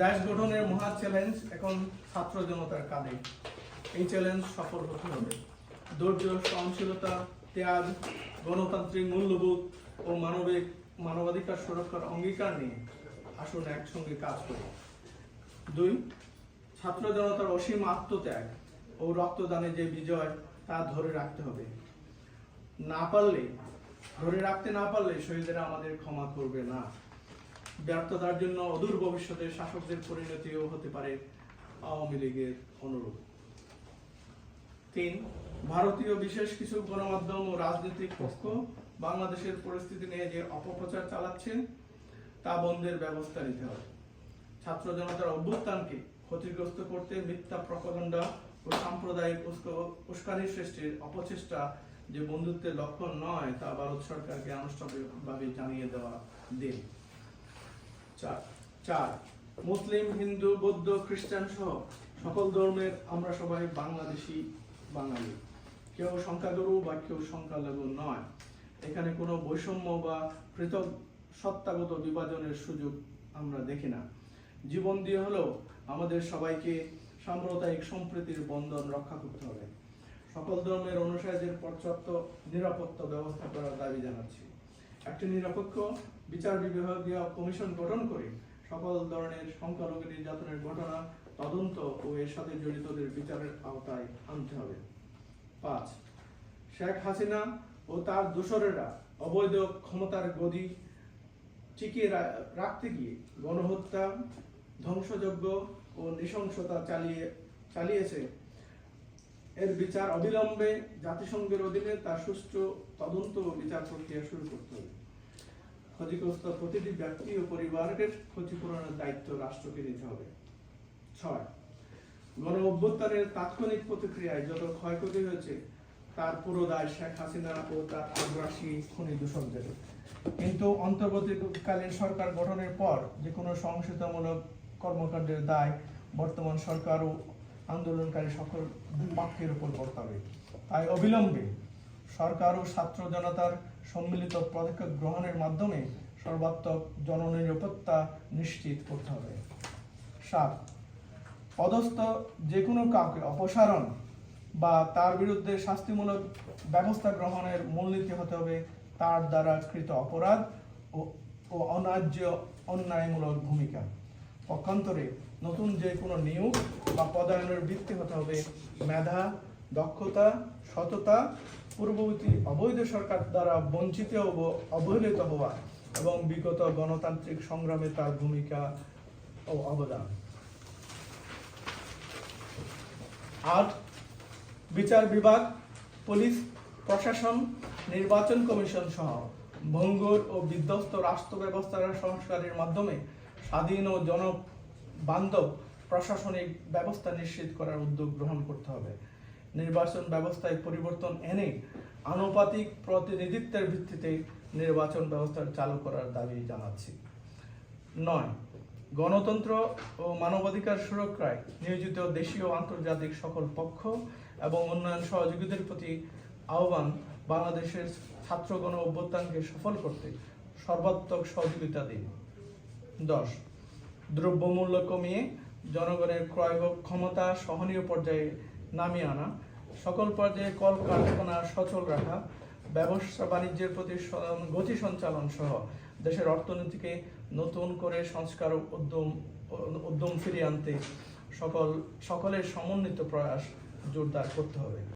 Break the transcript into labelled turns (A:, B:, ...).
A: দেশ গঠনের মহা চ্যালেঞ্জ এখন ছাত্র জনতার কাঁধে। এই চ্যালেঞ্জ সফল হতে হবে। ধৈর্য, সহনশীলতা, ত্যাগ, গণতান্ত্রিক মূল্যবোধ ও মানবিক মানবাধিকার সুরক্ষার অঙ্গীকার নিয়ে আসুন একসঙ্গে কাজ করি। দুই, ছাত্র জনতার অসীম আত্মত্যাগ ও রক্তদানে যে বিজয়, তা ধরে রাখতে হবে। না পারলে, ধরে রাখতে না পারলে শহীদেরা আমাদের ক্ষমা করবে না। ব্যর্থতার জন্য অদূর ভবিষ্যতে শাসকদের পরিণতিও হতে পারে আওয়ামী লীগের অনুরূপ। তিন, ভারতীয় বিশেষ কিছু গণমাধ্যম ও রাজনৈতিক পক্ষ বাংলাদেশের পরিস্থিতি নিয়ে যে অপপ্রচার চালাচ্ছে তা বন্ধের ব্যবস্থা নিতে হবে। ছাত্র জনতার অভ্যুত্থানকে ক্ষতিগ্রস্ত করতে মিথ্যা প্রপাগণ্ডা ও সাম্প্রদায়িক উস্ক- উস্কানি সৃষ্টির অপচেষ্টা যে বন্ধুত্বের লক্ষণ নয়, তা ভারত সরকারকে আনুষ্ঠানিকভাবে জানিয়ে দেওয়া দিন। চার। চার, মুসলিম, হিন্দু, বৌদ্ধ, খ্রিস্টান সহ সকল ধর্মের আমরা সবাই বাংলাদেশি বাঙালি। কেউ সংখ্যাগুরু বা কেউ সংখ্যালঘু নয়। এখানে কোনো বৈষম্য বা পৃথক সত্তাগত বিভাজনের সুযোগ আমরা দেখি না। জীবন দিয়ে হলেও আমাদের সবাইকে সাম্প্রদায়িক সম্প্রীতির বন্ধন রক্ষা করতে হবে। সকল ধর্মের অনুসারীদের পর্যাপ্ত নিরাপত্তা ব্যবস্থা করার দাবি জানাচ্ছি। একটি নিরপেক্ষ বিচার বিভাগীয় কমিশন গঠন করে সকল ধরনের সংখ্যালঘু নির্যাতনের ঘটনা, তদন্ত ও এর সাথে জড়িতদের বিচারের আওতায় আনতে হবে। পাঁচ, শেখ হাসিনা ও তার দোসরেরা অবৈধ ক্ষমতার গদি টিকিয়ে রাখতে গিয়ে গণহত্যা, ধ্বংসযজ্ঞ ও নৃশংসতা চালিয়ে, চালিয়েছে এর বিচার অবিলম্বে জাতিসংঘের অধীনে তার সুষ্ঠু তদন্ত বিচার প্রক্রিয়া শুরু করতে হবে। ক্ষতিগ্রস্ত প্রতিটি ব্যক্তি ও পরিবারের ক্ষতিপূরণের দায়িত্ব রাষ্ট্রকে নিতে হবে। ছয়, গণ অভ্যুত্থানের তাৎক্ষণিক প্রতিক্রিয়ায় যত ক্ষয়ক্ষতি হয়েছে, তার পুরো দায় শেখ হাসিনা ও তার আগ্রাসী খনি দূষকদের কিন্তু অন্তর্বর্তীকালীন সরকার গঠনের পর যে কোনো সহিংসতামূলক কর্মকাণ্ডের দায় বর্তমান সরকার ও আন্দোলনকারী সকল পক্ষের উপর বর্তাবে। তাই অবিলম্বে সরকার ও ছাত্র জনতার সম্মিলিত পদক্ষেপ গ্রহণের মাধ্যমে সর্বাত্মক জননিরাপত্তা নিশ্চিত করতে হবে। সাত, পদস্থ যে কোনো কাউকে অপসারণ বা তার বিরুদ্ধে শাস্তিমূলক ব্যবস্থা গ্রহণের মূলনীতি হতে হবে তার দ্বারা কৃত অপরাধ ও ও অন্যায্য অন্যায়মূলক ভূমিকা। পক্ষান্তরে নতুন যে কোনো নিয়োগ বা পদায়নের ভিত্তি হতে হবে। মেধা, দক্ষতা, সততা, পূর্ববর্তী অবৈধ সরকার দ্বারা বঞ্চিত অবহেলিত হওয়া এবং বিগত গণতান্ত্রিক সংগ্রামে তার ভূমিকা ও অবদান। আট বিচার বিভাগ, পুলিশ, প্রশাসন, নির্বাচন কমিশন সহ ভঙ্গুর ও বিধ্বস্ত রাষ্ট্র ব্যবস্থার সংস্কারের মাধ্যমে স্বাধীন ও জনবান্ধব প্রশাসনিক ব্যবস্থা নিশ্চিত করার উদ্যোগ গ্রহণ করতে হবে। নির্বাচন ব্যবস্থায় পরিবর্তন এনে আনুপাতিক প্রতিনিধিত্বের ভিত্তিতে নির্বাচন ব্যবস্থা চালু করার দাবি জানাচ্ছি। নয়, গণতন্ত্র ও মানবাধিকার সুরক্ষায় নিয়োজিত দেশীয় আন্তর্জাতিক সকল পক্ষ এবং উন্নয়ন সহযোগীদের প্রতি আহ্বান বাংলাদেশের ছাত্র গণ অভ্যুত্থানকে সফল করতে সর্বাত্মক সহযোগিতা দিন। দশ। দ্রব্যমূল্য কমিয়ে জনগণের ক্রয় ক্ষমতা সহনীয় পর্যায়ে নামিয়ে আনা। সকল পর্যায়ে কল কারখানা সচল রাখা। ব্যবসা বাণিজ্যের প্রতি গতি সঞ্চালন সহ দেশের অর্থনীতিকে নতুন করে সংস্কার উদ্যম উদ্যম ফিরিয়ে আনতে সকল সকলের সমন্বিত প্রয়াস জোরদার করতে হবে।